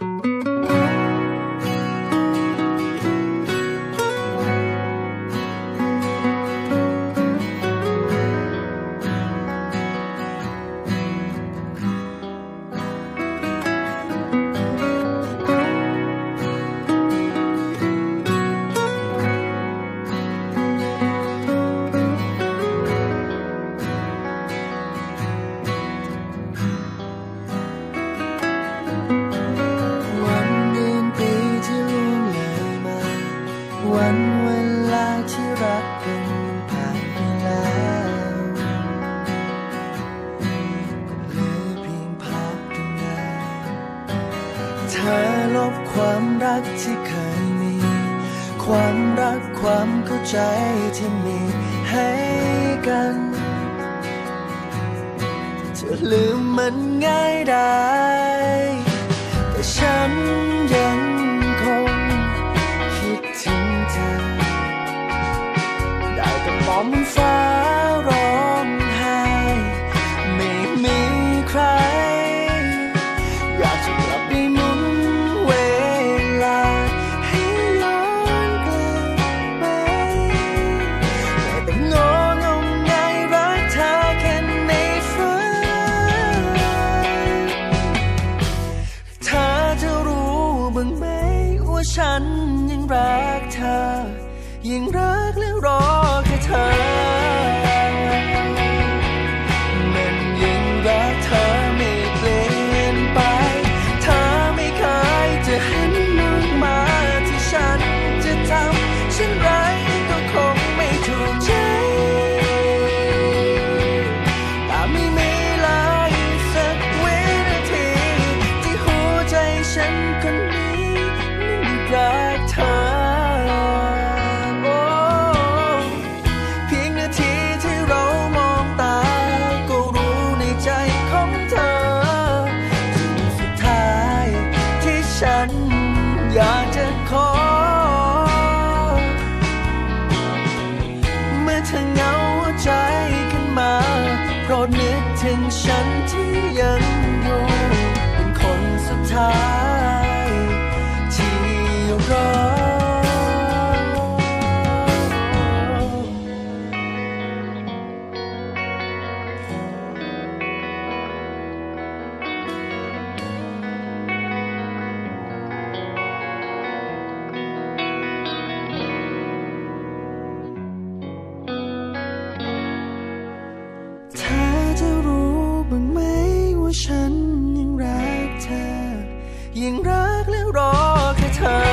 วั วันเวลาที่รักกันผ่านไปแล้วเหลือเพียงภาพเดิมๆเธอลบความรักที่เคยมี ความรักความเข้าใจที่มีให้กันจะลืมมันง่ายได้ แต่ฉันยัง มองฟ้าร้องไห้ไม่มีใคร อยากจะกลับไปหมุนเวลา ให้ย้อนกลับไปได้แต่งองงไงรักเธอแค่ในฝันเธอจะรู้บ้างไหมว่าฉันยังรักเธอ ยิ่งรักและรอแค่เธอ ยิ่งรักและรอแค่เธอ